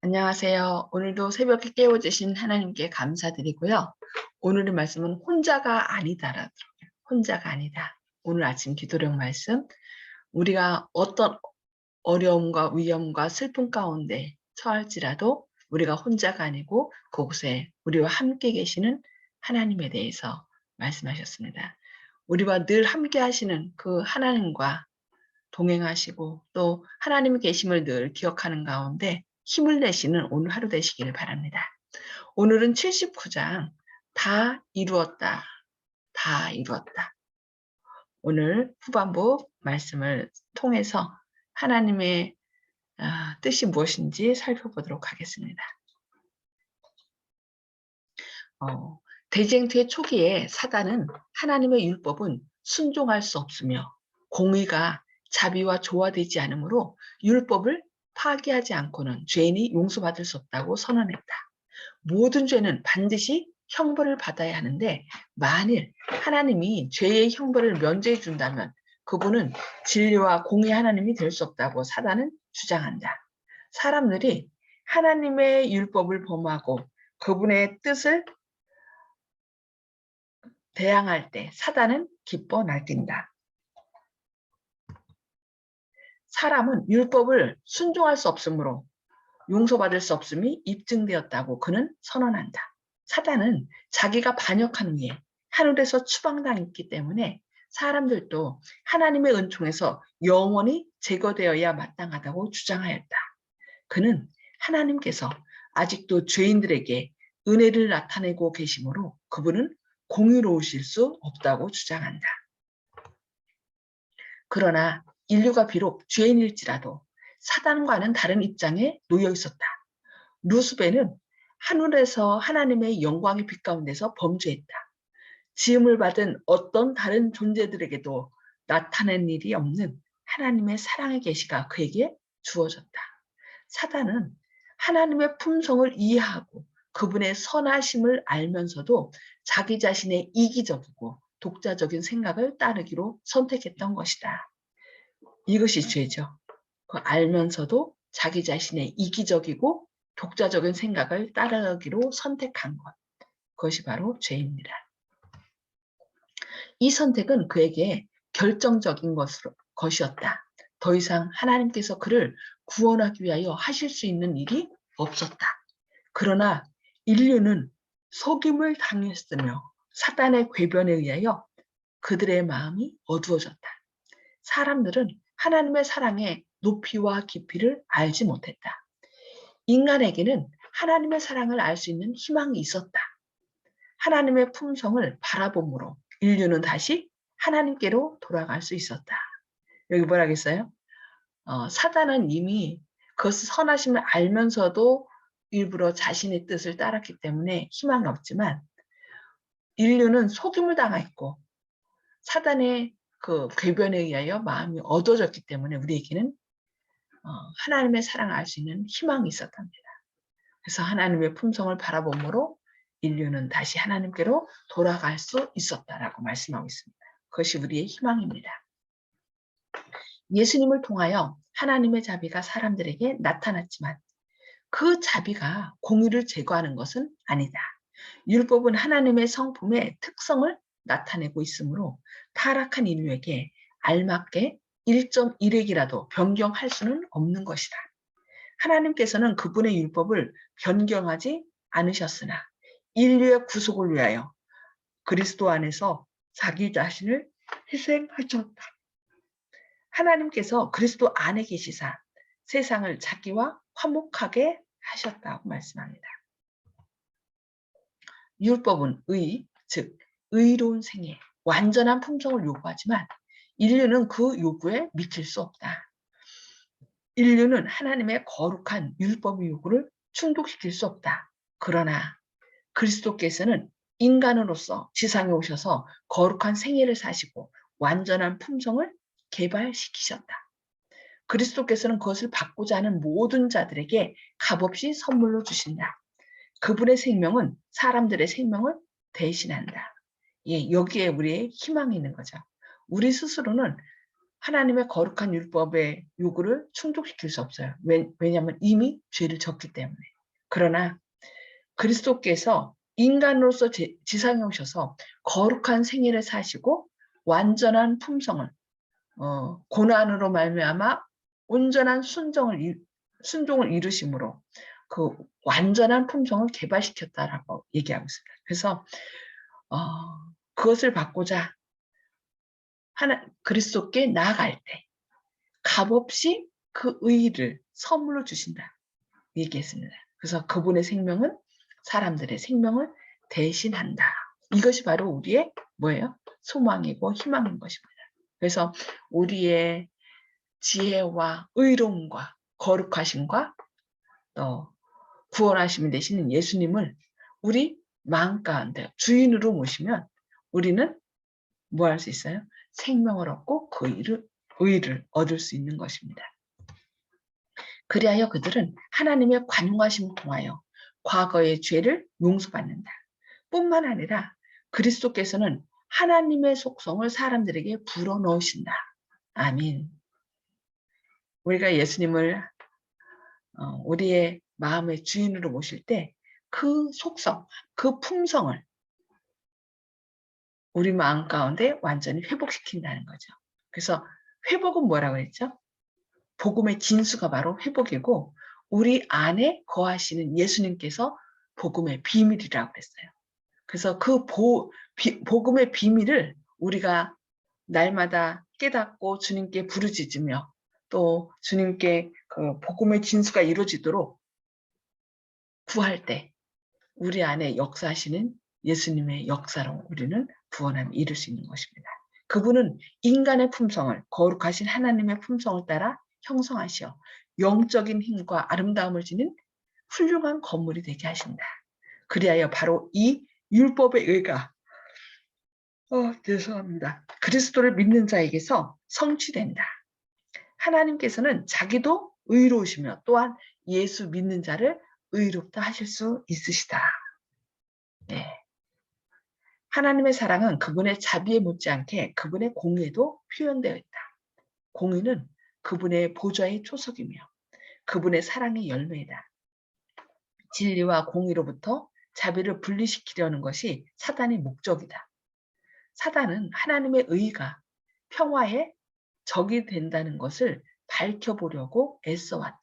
안녕하세요. 오늘도 새벽에 깨워주신 하나님께 감사드리고요. 오늘의 말씀은 혼자가 아니다라더라고요. 혼자가 아니다. 오늘 아침 기도력 말씀, 우리가 어떤 어려움과 위험과 슬픔 가운데 처할지라도 우리가 혼자가 아니고 그곳에 우리와 함께 계시는 하나님에 대해서 말씀하셨습니다. 우리와 늘 함께 하시는 그 하나님과 동행하시고 또 하나님의 계심을 늘 기억하는 가운데 힘을 내시는 오늘 하루 되시기를 바랍니다. 오늘은 79장 다 이루었다. 다 이루었다. 오늘 후반부 말씀을 통해서 하나님의 아, 뜻이 무엇인지 살펴보도록 하겠습니다. 어, 대쟁투의 초기에 사단은 하나님의 율법은 순종할 수 없으며 공의가 자비와 조화되지 않으므로 율법을 파기하지 않고는 죄인이 용서받을 수 없다고 선언했다. 모든 죄는 반드시 형벌을 받아야 하는데 만일 하나님이 죄의 형벌을 면제해 준다면 그분은 진리와 공의 하나님이 될 수 없다고 사단은 주장한다. 사람들이 하나님의 율법을 범하고 그분의 뜻을 대항할 때 사단은 기뻐 날뛴다. 사람은 율법을 순종할 수 없으므로 용서받을 수 없음이 입증되었다고 그는 선언한다. 사단은 자기가 반역한 후에 하늘에서 추방당했기 때문에 사람들도 하나님의 은총에서 영원히 제거되어야 마땅하다고 주장하였다. 그는 하나님께서 아직도 죄인들에게 은혜를 나타내고 계시므로 그분은 공유로우실 수 없다고 주장한다. 그러나 인류가 비록 죄인일지라도 사단과는 다른 입장에 놓여 있었다. 루스베는 하늘에서 하나님의 영광의 빛 가운데서 범죄했다. 지음을 받은 어떤 다른 존재들에게도 나타낸 일이 없는 하나님의 사랑의 계시가 그에게 주어졌다. 사단은 하나님의 품성을 이해하고 그분의 선하심을 알면서도 자기 자신의 이기적이고 독자적인 생각을 따르기로 선택했던 것이다. 이것이 죄죠. 그 알면서도 자기 자신의 이기적이고 독자적인 생각을 따르기로 선택한 것. 그것이 바로 죄입니다. 이 선택은 그에게 결정적인 것으로, 것이었다. 더 이상 하나님께서 그를 구원하기 위하여 하실 수 있는 일이 없었다. 그러나 인류는 속임을 당했으며 사단의 궤변에 의하여 그들의 마음이 어두워졌다. 사람들은 하나님의 사랑의 높이와 깊이를 알지 못했다. 인간에게는 하나님의 사랑을 알 수 있는 희망이 있었다. 하나님의 품성을 바라봄으로 인류는 다시 하나님께로 돌아갈 수 있었다. 여기 뭐라겠어요? 어, 사단은 이미 그것을 선하심을 알면서도 일부러 자신의 뜻을 따랐기 때문에 희망이 없지만 인류는 속임을 당했고 사단의 그 궤변에 의하여 마음이 어두워졌기 때문에 우리에게는 어, 하나님의 사랑을 알 수 있는 희망이 있었답니다. 그래서 하나님의 품성을 바라봄으로 인류는 다시 하나님께로 돌아갈 수 있었다라고 말씀하고 있습니다. 그것이 우리의 희망입니다. 예수님을 통하여 하나님의 자비가 사람들에게 나타났지만 그 자비가 공의를 제거하는 것은 아니다. 율법은 하나님의 성품의 특성을 나타내고 있으므로 타락한 인류에게 알맞게 1.1획이라도 변경할 수는 없는 것이다. 하나님께서는 그분의 율법을 변경하지 않으셨으나 인류의 구속을 위하여 그리스도 안에서 자기 자신을 희생하셨다. 하나님께서 그리스도 안에 계시사 세상을 자기와 화목하게 하셨다고 말씀합니다. 율법은 의, 즉 의로운 생애, 완전한 품성을 요구하지만 인류는 그 요구에 미칠 수 없다. 인류는 하나님의 거룩한 율법의 요구를 충족시킬 수 없다. 그러나 그리스도께서는 인간으로서 지상에 오셔서 거룩한 생애를 사시고 완전한 품성을 개발시키셨다. 그리스도께서는 그것을 받고자 하는 모든 자들에게 값없이 선물로 주신다. 그분의 생명은 사람들의 생명을 대신한다. 예, 여기에 우리의 희망이 있는 거죠. 우리 스스로는 하나님의 거룩한 율법의 요구를 충족시킬 수 없어요. 왜, 왜냐하면 이미 죄를 졌기 때문에. 그러나 그리스도께서 인간으로서 제- 지상에 오셔서 거룩한 생애를 사시고 완전한 품성을 어, 고난으로 말미암아 온전한 순정을 이- 순종을 이루심으로 그 완전한 품성을 개발시켰다라고 얘기하고 있습니다. 그래서 어, 그것을 받고자 하나 그리스도께 나아갈 때 값없이 그 의를 선물로 주신다 얘기했습니다. 그래서 그분의 생명은 사람들의 생명을 대신한다. 이것이 바로 우리의 뭐예요? 소망이고 희망인 것입니다. 그래서 우리의 지혜와 의로움과 거룩하심과 또 구원하심이 되시는 예수님을 우리 마음 가운데 주인으로 모시면 우리는 뭐 할 수 있어요? 생명을 얻고 그 의를, 의를 얻을 수 있는 것입니다. 그리하여 그들은 하나님의 관용하심을 통하여 과거의 죄를 용서받는다. 뿐만 아니라 그리스도께서는 하나님의 속성을 사람들에게 불어넣으신다. 아민. 우리가 예수님을 어, 우리의 마음의 주인으로 모실 때 그 속성, 그 품성을 우리 마음 가운데 완전히 회복시킨다는 거죠. 그래서 회복은 뭐라고 했죠? 복음의 진수가 바로 회복이고 우리 안에 거하시는 예수님께서 복음의 비밀이라고 그랬어요. 그래서 그 보, 비, 복음의 비밀을 우리가 날마다 깨닫고 주님께 부르짖으며 또 주님께 그 복음의 진수가 이루어지도록 구할 때 우리 안에 역사하시는 예수님의 역사로 우리는 구원함을 이룰 수 있는 것입니다. 그분은 인간의 품성을 거룩하신 하나님의 품성을 따라 형성하시어 영적인 힘과 아름다움을 지닌 훌륭한 건물이 되게 하신다. 그리하여 바로 이 율법의 의가 어, 죄송합니다. 그리스도를 믿는 자에게서 성취된다. 하나님께서는 자기도 의로우시며 또한 예수 믿는 자를 의롭다 하실 수 있으시다. 네. 하나님의 사랑은 그분의 자비에 못지않게 그분의 공의에도 표현되어 있다. 공의는 그분의 보좌의 초석이며 그분의 사랑의 열매이다. 진리와 공의로부터 자비를 분리시키려는 것이 사단의 목적이다. 사단은 하나님의 의가 평화의 적이 된다는 것을 밝혀보려고 애써왔다.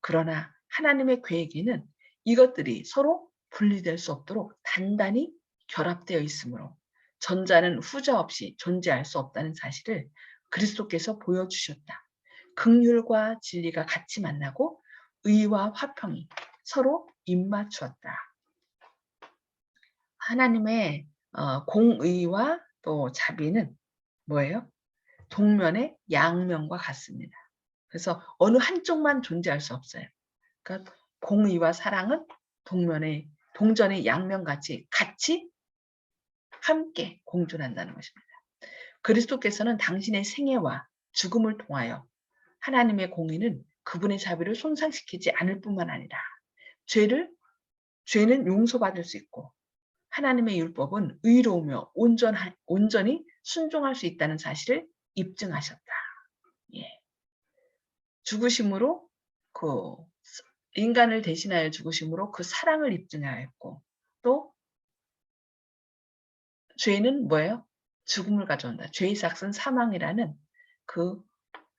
그러나 하나님의 계획에는 이것들이 서로 분리될 수 없도록 단단히 결합되어 있으므로 전자는 후자 없이 존재할 수 없다는 사실을 그리스도께서 보여주셨다. 극률과 진리가 같이 만나고 의와 화평이 서로 입맞추었다. 하나님의 어, 공의와 또 자비는 뭐예요? 동면의 양면과 같습니다. 그래서 어느 한쪽만 존재할 수 없어요. 그러니까 공의와 사랑은 동면의 동전의 양면 같이 같이 함께 공존한다는 것입니다. 그리스도께서는 당신의 생애와 죽음을 통하여 하나님의 공의는 그분의 자비를 손상시키지 않을 뿐만 아니라 죄를 죄는 용서받을 수 있고 하나님의 율법은 의로우며 온전하, 온전히 순종할 수 있다는 사실을 입증하셨다. 예. 죽으심으로 그 인간을 대신하여 죽으심으로 그 사랑을 입증하였고 또 죄는 뭐예요? 죽음을 가져온다. 죄의 삭은 사망이라는 그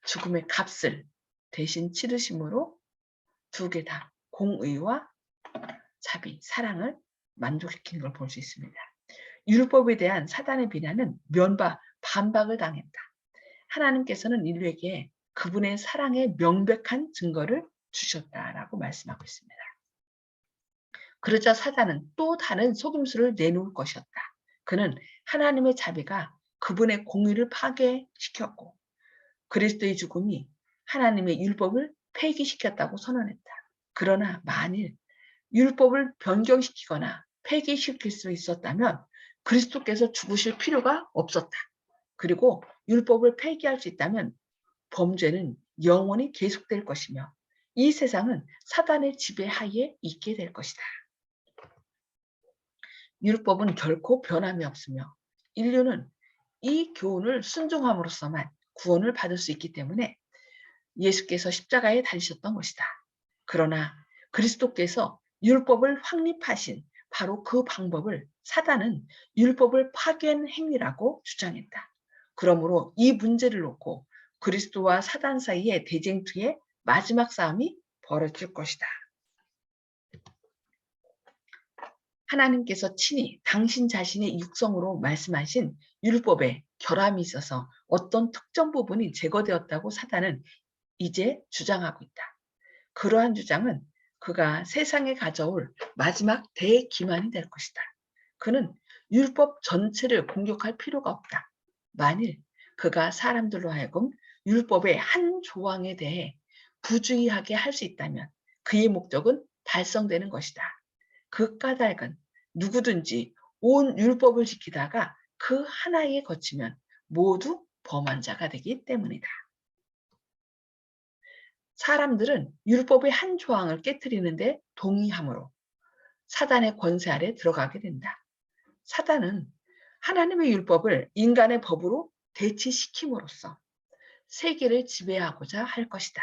죽음의 값을 대신 치르심으로 두 개 다 공의와 자비, 사랑을 만족시키는 걸 볼 수 있습니다. 율법에 대한 사단의 비난은 면바, 반박을 당했다. 하나님께서는 인류에게 그분의 사랑의 명백한 증거를 주셨다라고 말씀하고 있습니다. 그러자 사단은 또 다른 속임수를 내놓을 것이었다. 그는 하나님의 자비가 그분의 공의를 파괴시켰고 그리스도의 죽음이 하나님의 율법을 폐기시켰다고 선언했다. 그러나 만일 율법을 변경시키거나 폐기시킬 수 있었다면 그리스도께서 죽으실 필요가 없었다. 그리고 율법을 폐기할 수 있다면 범죄는 영원히 계속될 것이며 이 세상은 사단의 지배하에 있게 될 것이다. 율법은 결코 변함이 없으며 인류는 이 교훈을 순종함으로써만 구원을 받을 수 있기 때문에 예수께서 십자가에 달리셨던 것이다. 그러나 그리스도께서 율법을 확립하신 바로 그 방법을 사단은 율법을 파괴한 행위라고 주장했다. 그러므로 이 문제를 놓고 그리스도와 사단 사이의 대쟁투의 마지막 싸움이 벌어질 것이다. 하나님께서 친히 당신 자신의 육성으로 말씀하신 율법에 결함이 있어서 어떤 특정 부분이 제거되었다고 사단은 이제 주장하고 있다. 그러한 주장은 그가 세상에 가져올 마지막 대기만이 될 것이다. 그는 율법 전체를 공격할 필요가 없다. 만일 그가 사람들로 하여금 율법의 한 조항에 대해 부주의하게 할 수 있다면 그의 목적은 달성되는 것이다. 그 까닭은 누구든지 온 율법을 지키다가 그 하나에 거치면 모두 범한 자가 되기 때문이다. 사람들은 율법의 한 조항을 깨뜨리는데 동의함으로 사단의 권세 아래 들어가게 된다. 사단은 하나님의 율법을 인간의 법으로 대치시킴으로써 세계를 지배하고자 할 것이다.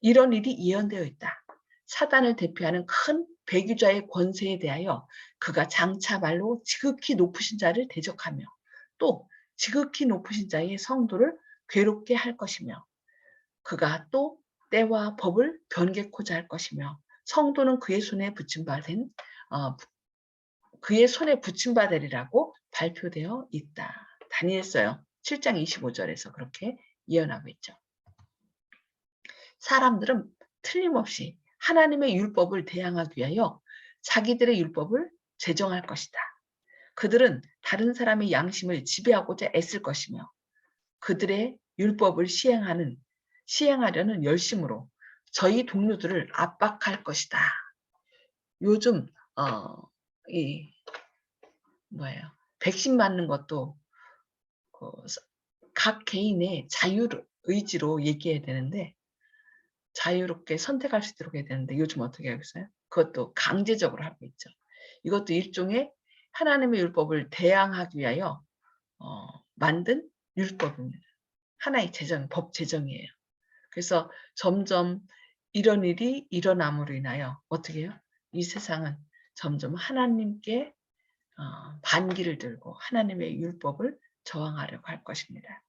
이런 일이 예언되어 있다. 사단을 대표하는 큰 배교자의 권세에 대하여 그가 장차 말로 지극히 높으신 자를 대적하며 또 지극히 높으신 자의 성도를 괴롭게 할 것이며 그가 또 때와 법을 변개코자 할 것이며 성도는 그의 손에 붙임받은 어, 그의 손에 붙임받으리라고 발표되어 있다. 다니엘서요. 7장 25절에서 그렇게 예언하고 있죠. 사람들은 틀림없이 하나님의 율법을 대항하기 위하여 자기들의 율법을 제정할 것이다. 그들은 다른 사람의 양심을 지배하고자 애쓸 것이며 그들의 율법을 시행하는 시행하려는 열심으로 저희 동료들을 압박할 것이다. 요즘 어 이 뭐예요? 백신 맞는 것도 그 각 개인의 자유 의지로 얘기해야 되는데 자유롭게 선택할 수 있도록 해야 되는데 요즘 어떻게 하고 있어요? 그것도 강제적으로 하고 있죠. 이것도 일종의 하나님의 율법을 대항하기 위하여 어, 만든 율법입니다. 하나의 제정, 법 제정이에요. 그래서 점점 이런 일이 일어남으로 인하여 어떻게 해요? 이 세상은 점점 하나님께 어, 반기를 들고 하나님의 율법을 저항하려고 할 것입니다.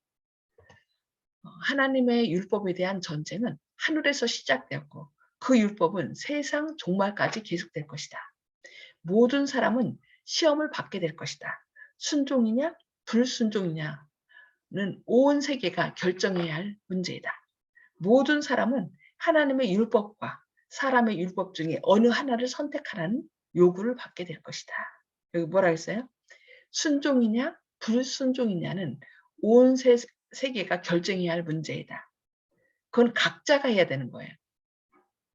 어, 하나님의 율법에 대한 전쟁은 하늘에서 시작되었고 그 율법은 세상 종말까지 계속될 것이다. 모든 사람은 시험을 받게 될 것이다. 순종이냐 불순종이냐는 온 세계가 결정해야 할 문제이다. 모든 사람은 하나님의 율법과 사람의 율법 중에 어느 하나를 선택하라는 요구를 받게 될 것이다. 여기 뭐라 했어요? 순종이냐 불순종이냐는 온 세, 세계가 결정해야 할 문제이다. 그건 각자가 해야 되는 거예요.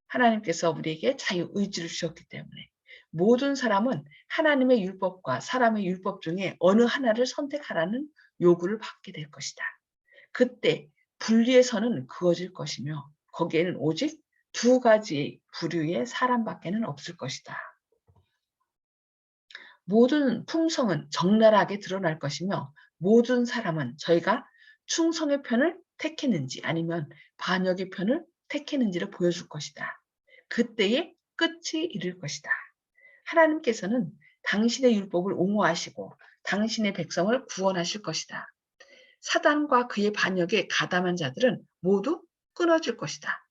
하나님께서 우리에게 자유 의지를 주셨기 때문에 모든 사람은 하나님의 율법과 사람의 율법 중에 어느 하나를 선택하라는 요구를 받게 될 것이다. 그때 선은 그어질 것이며 거기에는 오직 두 가지 부류의 사람밖에는 없을 것이다. 모든 품성은 적나라하게 드러날 것이며 모든 사람은 저희가 충성의 편을 택했는지 아니면 반역의 편을 택했는지를 보여줄 것이다. 그때의 끝이 이를 것이다. 하나님께서는 당신의 율법을 옹호하시고 당신의 백성을 구원하실 것이다. 사단과 그의 반역에 가담한 자들은 모두 끊어질 것이다.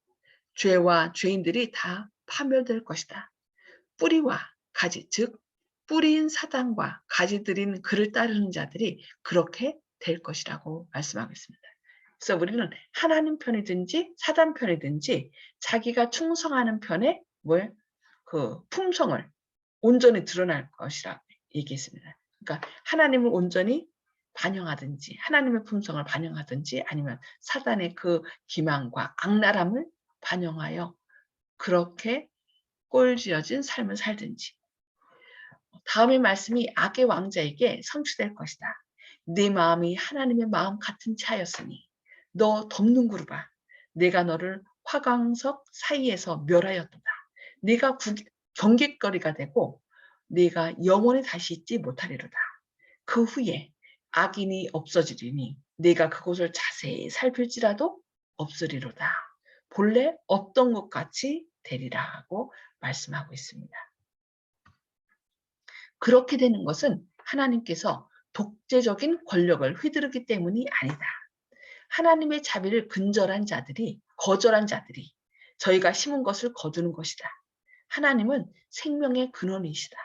죄와 죄인들이 다 파멸될 것이다. 뿌리와 가지, 즉 뿌리인 사단과 가지들인 그를 따르는 자들이 그렇게 될 것이라고 말씀하겠습니다. 그래서 우리는 하나님 편이든지 사단 편이든지 자기가 충성하는 편에 뭘 그 품성을 온전히 드러날 것이라고 얘기했습니다. 그러니까 하나님을 온전히 반영하든지 하나님의 품성을 반영하든지 아니면 사단의 그 기망과 악랄함을 반영하여 그렇게 꼴지어진 삶을 살든지 다음의 말씀이 악의 왕자에게 성취될 것이다. 네 마음이 하나님의 마음 같은 차였으니 너 덮는 그루바 내가 너를 화광석 사이에서 멸하였도다. 네가 경계거리가 되고 네가 영원히 다시 있지 못하리로다. 그 후에 악인이 없어지리니 내가 그곳을 자세히 살필지라도 없으리로다. 본래 없던 것 같이 되리라 하고 말씀하고 있습니다. 그렇게 되는 것은 하나님께서 독재적인 권력을 휘두르기 때문이 아니다. 하나님의 자비를 근절한 자들이 거절한 자들이 저희가 심은 것을 거두는 것이다. 하나님은 생명의 근원이시다.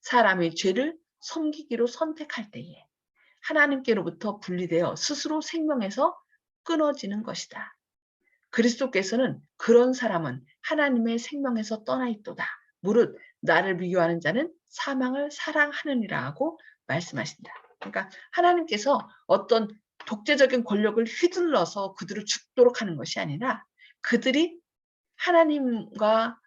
사람이 죄를 섬기기로 선택할 때에 하나님께로부터 분리되어 스스로 생명에서 끊어지는 것이다. 그리스도께서는 그런 사람은 하나님의 생명에서 떠나 있도다. 무릇 나를 비교하는 자는 사망을 사랑하느니라 하고 말씀하신다. 그러니까 하나님께서 어떤 독재적인 권력을 휘둘러서 그들을 죽도록 하는 것이 아니라 그들이 하나님과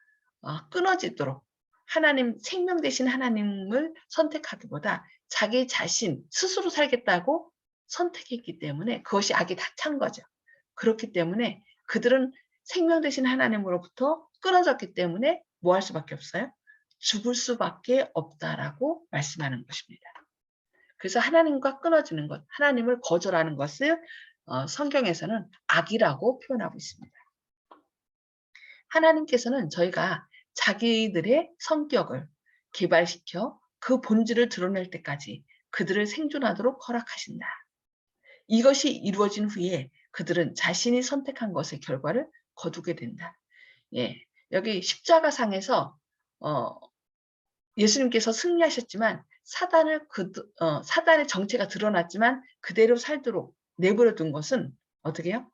어, 끊어지도록 하나님 생명 대신 하나님을 선택하기보다 자기 자신 스스로 살겠다고 선택했기 때문에 그것이 악이 다 찬 거죠. 그렇기 때문에 그들은 생명 대신 하나님으로부터 끊어졌기 때문에 뭐 할 수밖에 없어요? 죽을 수밖에 없다라고 말씀하는 것입니다. 그래서 하나님과 끊어지는 것, 하나님을 거절하는 것을 어, 성경에서는 악이라고 표현하고 있습니다. 하나님께서는 저희가 자기들의 성격을 개발시켜 그 본질을 드러낼 때까지 그들을 생존하도록 허락하신다. 이것이 이루어진 후에 그들은 자신이 선택한 것의 결과를 거두게 된다. 예, 여기 십자가상에서 어, 예수님께서 승리하셨지만 사단을 그 어, 사단의 정체가 드러났지만 그대로 살도록 내버려 둔 것은 어떻게요?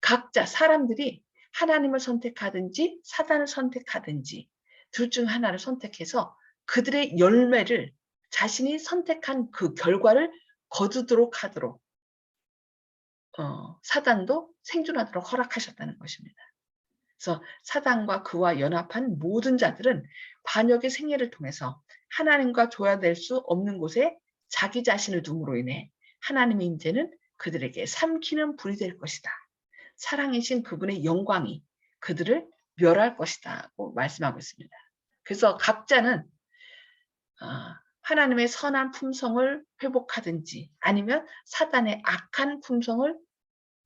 각자 사람들이 하나님을 선택하든지 사단을 선택하든지 둘 중 하나를 선택해서 그들의 열매를 자신이 선택한 그 결과를 거두도록 하도록 어, 사단도 생존하도록 허락하셨다는 것입니다. 그래서 사단과 그와 연합한 모든 자들은 반역의 생애를 통해서 하나님과 조화될 수 없는 곳에 자기 자신을 둠으로 인해 하나님의 임재는 그들에게 삼키는 불이 될 것이다. 사랑이신 그분의 영광이 그들을 멸할 것이다 고 말씀하고 있습니다. 그래서 각자는 어, 하나님의 선한 품성을 회복하든지 아니면 사단의 악한 품성을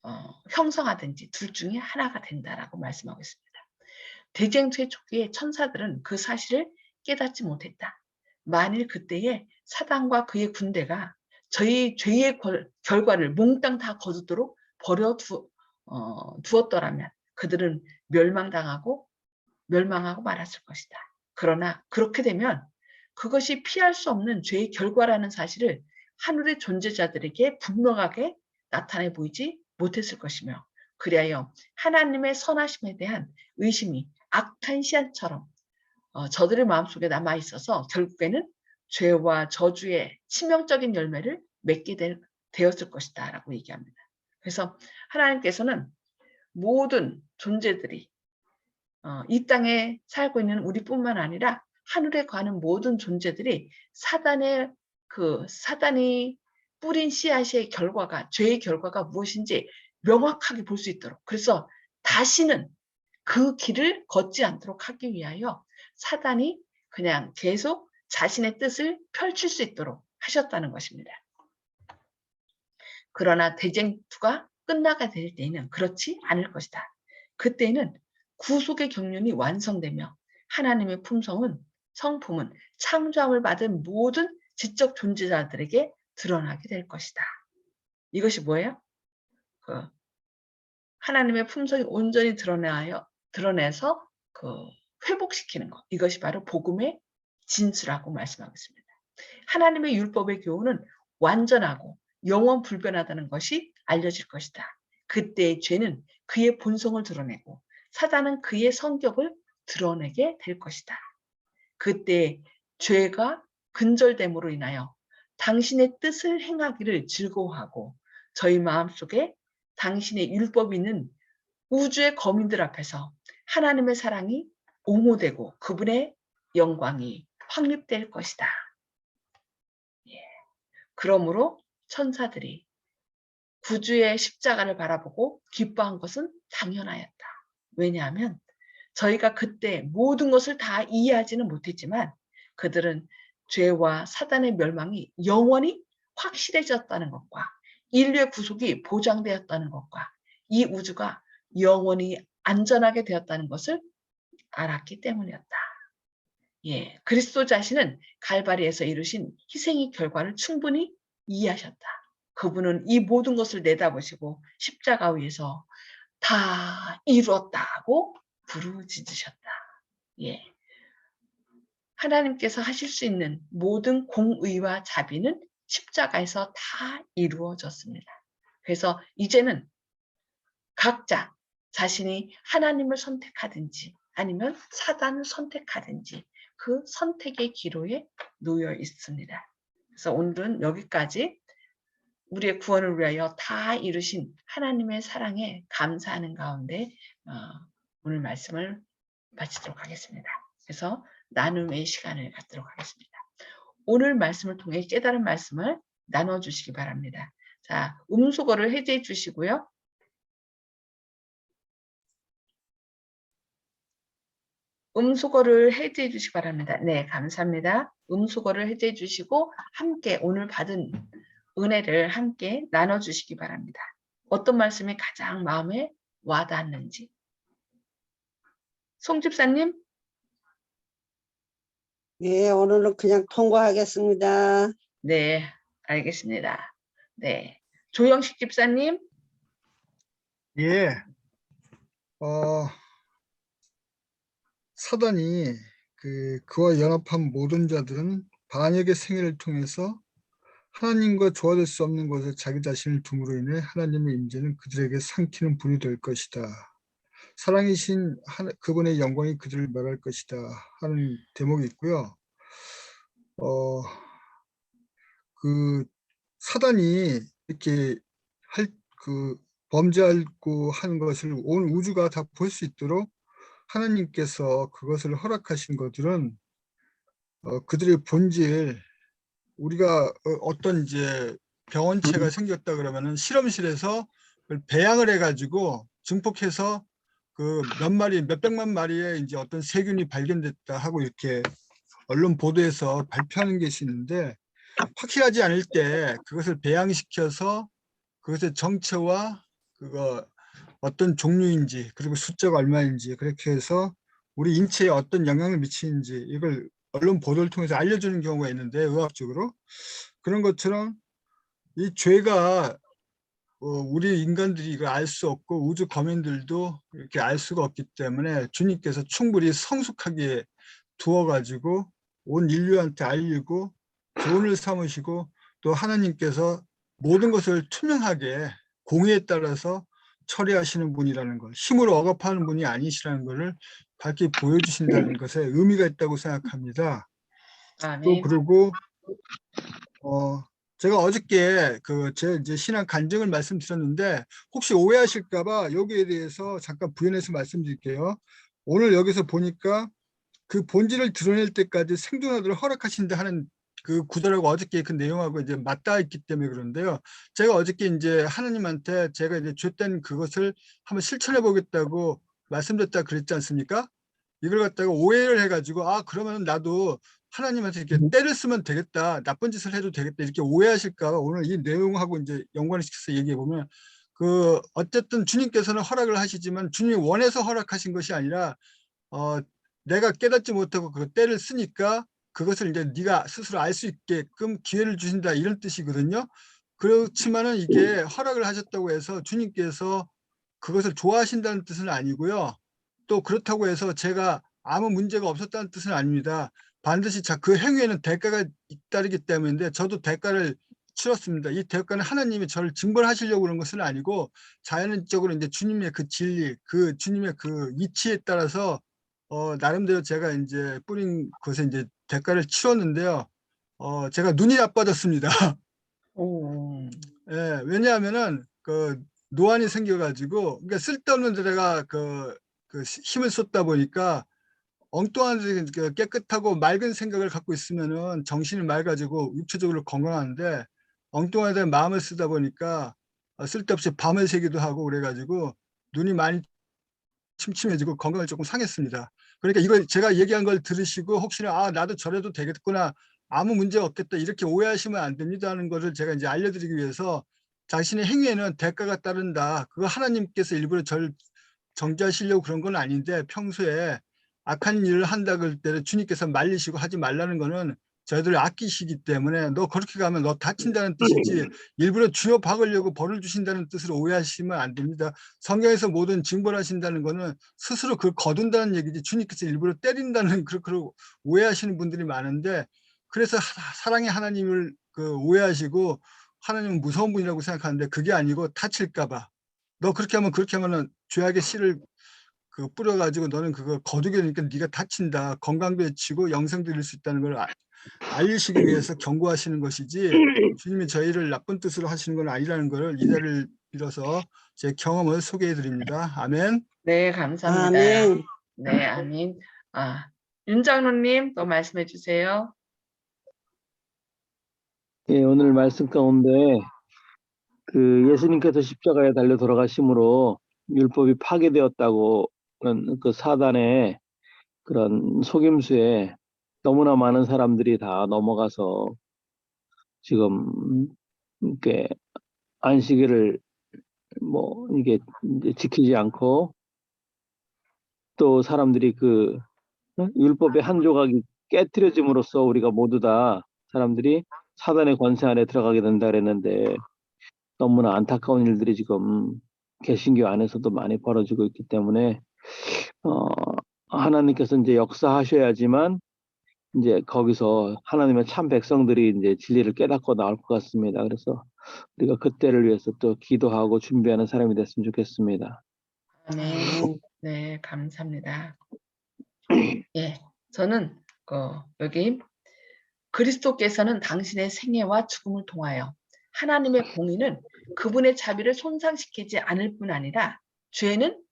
어, 형성하든지 둘 중에 하나가 된다라고 말씀하고 있습니다. 대쟁투의 초기에 천사들은 그 사실을 깨닫지 못했다. 만일 그때에 사단과 그의 군대가 저희 죄의 결과를 몽땅 다 거두도록 버려두 어, 그들은 멸망당하고 멸망하고 말았을 것이다. 그러나 그렇게 되면 그것이 피할 수 없는 죄의 결과라는 사실을 하늘의 존재자들에게 분명하게 나타내 보이지 못했을 것이며 그리하여 하나님의 선하심에 대한 의심이 악한 씨앗처럼 어, 저들의 마음속에 남아 있어서 결국에는 죄와 저주의 치명적인 열매를 맺게 될, 되었을 것이다 라고 얘기합니다. 그래서 하나님께서는 모든 존재들이 어, 이 땅에 살고 있는 우리뿐만 아니라 하늘에 가는 모든 존재들이 사단의 그 사단이 뿌린 씨앗의 결과가 죄의 결과가 무엇인지 명확하게 볼 수 있도록 그래서 다시는 그 길을 걷지 않도록 하기 위하여 사단이 그냥 계속 자신의 뜻을 펼칠 수 있도록 하셨다는 것입니다. 그러나 대쟁투가 끝나게 될 때에는 그렇지 않을 것이다. 그때는 구속의 경륜이 완성되며 하나님의 품성은 성품은 창조함을 받은 모든 지적 존재자들에게 드러나게 될 것이다. 이것이 뭐예요? 그 하나님의 품성이 온전히 드러내어 드러내서 그 회복시키는 것. 이것이 바로 복음의 진수라고 말씀하겠습니다. 하나님의 율법의 교훈은 완전하고 영원 불변하다는 것이 알려질 것이다. 그때의 죄는 그의 본성을 드러내고 사단은 그의 성격을 드러내게 될 것이다. 그때 죄가 근절됨으로 인하여 당신의 뜻을 행하기를 즐거워하고 저희 마음속에 당신의 율법이 있는 우주의 거민들 앞에서 하나님의 사랑이 옹호되고 그분의 영광이 확립될 것이다. 예. 그러므로 천사들이 구주의 십자가를 바라보고 기뻐한 것은 당연하였다. 왜냐하면 저희가 그때 모든 것을 다 이해하지는 못했지만 그들은 죄와 사단의 멸망이 영원히 확실해졌다는 것과 인류의 구속이 보장되었다는 것과 이 우주가 영원히 안전하게 되었다는 것을 알았기 때문이었다. 예, 그리스도 자신은 갈바리에서 이루신 희생의 결과를 충분히 이해하셨다. 그분은 이 모든 것을 내다보시고 십자가 위에서 다 이루었다고 부르짖으셨다. 예. 하나님께서 하실 수 있는 모든 공의와 자비는 십자가에서 다 이루어졌습니다. 그래서 이제는 각자 자신이 하나님을 선택하든지 아니면 사단을 선택하든지 그 선택의 기로에 놓여 있습니다. 그래서 오늘은 여기까지 우리의 구원을 위하여 다 이루신 하나님의 사랑에 감사하는 가운데 어, 오늘 말씀을 마치도록 하겠습니다. 그래서 나눔의 시간을 갖도록 하겠습니다. 오늘 말씀을 통해 깨달은 말씀을 나눠주시기 바랍니다. 자, 음소거를 해제해 주시고요. 음소거를 해제해 주시기 바랍니다. 네, 감사합니다. 음소거를 해제해 주시고 함께 오늘 받은 은혜를 함께 나눠 주시기 바랍니다. 어떤 말씀이 가장 마음에 와닿았는지. 송 집사님, 예, 오늘은 그냥 통과하겠습니다. 네, 알겠습니다. 네, 조영식 집사님, 예. 어, 사단이 그, 그와 연합한 모든 자들은 반역의 생애를 통해서 하나님과 조화될 수 없는 곳에 자기 자신을 둠으로 인해 하나님의 임재는 그들에게 삼키는 불이 될 것이다. 사랑이신 그분의 영광이 그들을 멸할 것이다 하는 대목이 있고요. 어, 그 사단이 이렇게 할 그 범죄하고 하는 것을 온 우주가 다 볼 수 있도록 하나님께서 그것을 허락하신 것들은 어, 그들의 본질 우리가 어, 어떤 이제 병원체가 생겼다 그러면은 실험실에서 배양을 해가지고 증폭해서 그 몇 마리 몇 백만 마리의 이제 어떤 세균이 발견됐다 하고 이렇게 언론 보도에서 발표하는 것이 있는데 확실하지 않을 때 그것을 배양시켜서 그것의 정체와 그거 어떤 종류인지 그리고 숫자가 얼마인지 그렇게 해서 우리 인체에 어떤 영향을 미치는지 이걸 언론 보도를 통해서 알려주는 경우가 있는데 의학적으로. 그런 것처럼 이 죄가 어, 우리 인간들이 이걸 알 수 없고 우주 거민들도 이렇게 알 수가 없기 때문에 주님께서 충분히 성숙하게 두어가지고 온 인류한테 알리고 교훈을 삼으시고 또 하나님께서 모든 것을 투명하게 공의에 따라서 처리하시는 분이라는 걸 힘으로 억압하는 분이 아니시라는 것을 밝게 보여주신다는 것에 의미가 있다고 생각합니다. 또 아멘. 그리고 어 제가 어저께 그 제 이제 신앙 간증을 말씀드렸는데 혹시 오해하실까봐 여기에 대해서 잠깐 부연해서 말씀드릴게요. 오늘 여기서 보니까 그 본질을 드러낼 때까지 생존하도록 허락하신다 하는 그 구절하고 어저께 그 내용하고 이제 맞닿아 있기 때문에 그런데요. 제가 어저께 이제 하나님한테 제가 이제 줬던 그것을 한번 실천해 보겠다고 말씀드렸다 그랬지 않습니까? 이걸 갖다가 오해를 해가지고 아 그러면 나도 하나님한테 이렇게 때를 쓰면 되겠다 나쁜 짓을 해도 되겠다 이렇게 오해하실까 봐 오늘 이 내용하고 이제 연관을 시켜서 얘기해 보면 그 어쨌든 주님께서는 허락을 하시지만 주님이 원해서 허락하신 것이 아니라 어 내가 깨닫지 못하고 그 때를 쓰니까 그것을 이제 네가 스스로 알 수 있게끔 기회를 주신다 이런 뜻이거든요. 그렇지만은 이게 허락을 하셨다고 해서 주님께서 그것을 좋아하신다는 뜻은 아니고요. 또 그렇다고 해서 제가 아무 문제가 없었다는 뜻은 아닙니다. 반드시 자그 행위에는 대가가 잇따르기 때문인데 저도 대가를 치렀습니다. 이 대가는 하나님이 저를 징벌하시려고 그런 것은 아니고 자연적으로 이제 주님의 그 진리, 그 주님의 그 이치에 따라서 어 나름대로 제가 이제 뿌린 것에 이제 대가를 치렀는데요. 어 제가 눈이 나빠졌습니다. 오, 예, 왜냐하면은 그 노안이 생겨가지고 그러니까 쓸데없는 데다가 그, 그 시- 힘을 쏟다 보니까 엉뚱한 데그 깨끗하고 맑은 생각을 갖고 있으면은 정신이 맑아지고 육체적으로 건강한데 엉뚱한 데 마음을 쓰다 보니까 어, 쓸데없이 밤을 새기도 하고 그래가지고 눈이 많이 침침해지고 건강을 조금 상했습니다. 그러니까 이걸 제가 얘기한 걸 들으시고 혹시나 아 나도 저래도 되겠구나 아무 문제 없겠다 이렇게 오해하시면 안 됩니다 하는 것을 제가 이제 알려드리기 위해서 자신의 행위에는 대가가 따른다. 그거 하나님께서 일부러 절 정지하시려고 그런 건 아닌데 평소에 악한 일을 한다 그럴 때 주님께서 말리시고 하지 말라는 거는 저희들을 아끼시기 때문에 너 그렇게 가면 너 다친다는 뜻이지 일부러 주여 박으려고 벌을 주신다는 뜻으로 오해하시면 안 됩니다. 성경에서 모든 징벌 하신다는 거는 스스로 그 거둔다는 얘기지 주님께서 일부러 때린다는 그렇게 오해하시는 분들이 많은데 그래서 하- 사랑의 하나님을 그 오해하시고 하나님은 무서운 분이라고 생각하는데 그게 아니고 다칠까 봐 너 그렇게 하면 그렇게 하면은 죄악의 씨를 그 뿌려가지고 너는 그거 거두게 되니까 네가 다친다 건강도 해치고 영생도 잃을 수 있다는 걸 아- 알리시기 위해서 경고하시는 것이지 주님이 저희를 나쁜 뜻으로 하시는 건 아니라는 것을 이 자리를 빌어서 제 경험을 소개해 드립니다. 아멘. 네, 감사합니다. 아멘. 네, 아멘. 아, 윤장로님 또 말씀해 주세요. 예, 오늘 말씀 가운데 그 예수님께서 십자가에 달려 돌아가심으로 율법이 파괴되었다고 그런 그 사단의 그런 속임수에 너무나 많은 사람들이 다 넘어가서 지금 이렇게 안식일을 뭐 이게 지키지 않고 또 사람들이 그 응? 율법의 한 조각이 깨트려짐으로써 우리가 모두 다 사람들이 사단의 권세 안에 들어가게 된다 그랬는데 너무나 안타까운 일들이 지금 개신교 안에서도 많이 벌어지고 있기 때문에 어, 하나님께서 이제 역사하셔야지만 이제 거기서 하나님의 참 백성들이 이제 진리를 깨닫고 나올 것 같습니다. 그래서 우리가 그때를 위해서 또 기도하고 준비하는 사람이 됐으면 좋겠습니다. 아멘. 네, 감사합니다. 예, 저는 그 여기 그리스도께서는 당신의 생애와 죽음을 통하여 하나님의 공의는 그분의 자비를 손상시키지 않을 뿐 아니라 죄는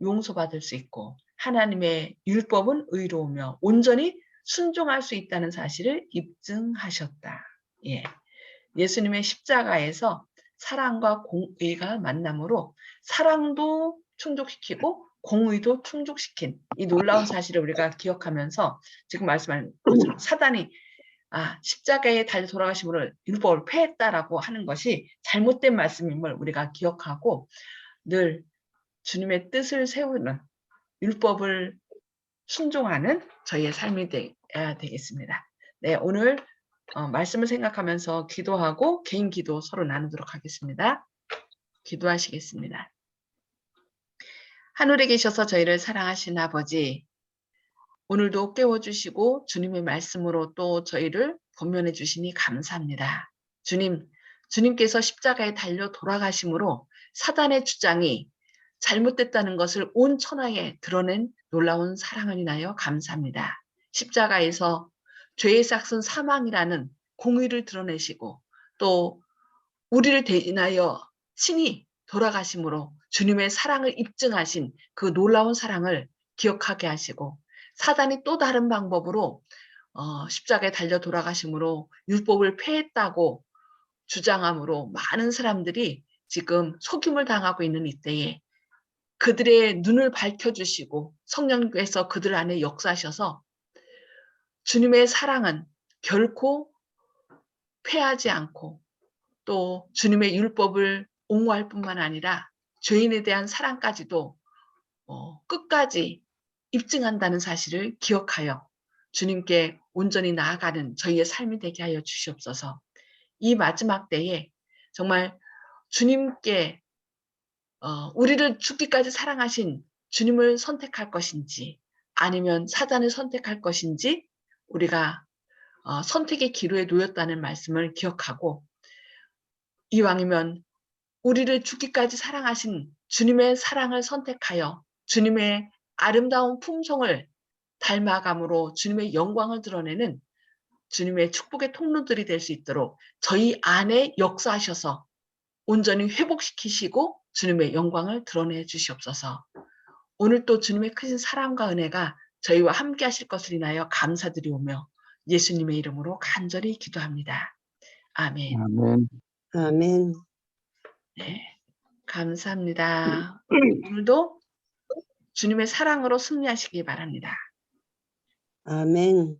용서받을 수 있고 하나님의 율법은 의로우며 온전히 순종할 수 있다는 사실을 입증하셨다. 예. 예수님의 십자가에서 사랑과 공의가 만남으로 사랑도 충족시키고 공의도 충족시킨 이 놀라운 사실을 우리가 기억하면서 지금 말씀한 것처럼 사단이 아 십자가에 달려 돌아가심으로 율법을 폐했다라고 하는 것이 잘못된 말씀임을 우리가 기억하고 늘 주님의 뜻을 세우는 율법을 순종하는 저희의 삶이 되어야 되겠습니다. 네 오늘 어, 말씀을 생각하면서 기도하고 개인 기도 서로 나누도록 하겠습니다. 기도하시겠습니다. 하늘에 계셔서 저희를 사랑하신 아버지, 오늘도 깨워주시고 주님의 말씀으로 또 저희를 권면해 주시니 감사합니다. 주님, 주님께서 십자가에 달려 돌아가심으로 사단의 주장이 잘못됐다는 것을 온 천하에 드러낸 놀라운 사랑을 인하여 감사합니다. 십자가에서 죄의 싹슨 사망이라는 공의를 드러내시고 또 우리를 대인하여 친히 돌아가심으로 주님의 사랑을 입증하신 그 놀라운 사랑을 기억하게 하시고 사단이 또 다른 방법으로 어, 십자가에 달려 돌아가심으로 율법을 폐했다고 주장함으로 많은 사람들이 지금 속임을 당하고 있는 이때에 그들의 눈을 밝혀주시고 성령께서 그들 안에 역사하셔서 주님의 사랑은 결코 폐하지 않고 또 주님의 율법을 옹호할 뿐만 아니라 죄인에 대한 사랑까지도 어, 끝까지 입증한다는 사실을 기억하여 주님께 온전히 나아가는 저희의 삶이 되게 하여 주시옵소서. 이 마지막 때에 정말 주님께 어, 우리를 죽기까지 사랑하신 주님을 선택할 것인지 아니면 사단을 선택할 것인지 우리가 어, 선택의 기로에 놓였다는 말씀을 기억하고 이왕이면 우리를 죽기까지 사랑하신 주님의 사랑을 선택하여 주님의 아름다운 품성을 닮아감으로 주님의 영광을 드러내는 주님의 축복의 통로들이 될 수 있도록 저희 안에 역사하셔서 온전히 회복시키시고 주님의 영광을 드러내 주시옵소서. 오늘 또 주님의 크신 사랑과 은혜가 저희와 함께 하실 것을 인하여 감사드리오며 예수님의 이름으로 간절히 기도합니다. 아멘. 아멘. 아멘. 네, 감사합니다. 오늘도 주님의 사랑으로 승리하시기 바랍니다. 아멘.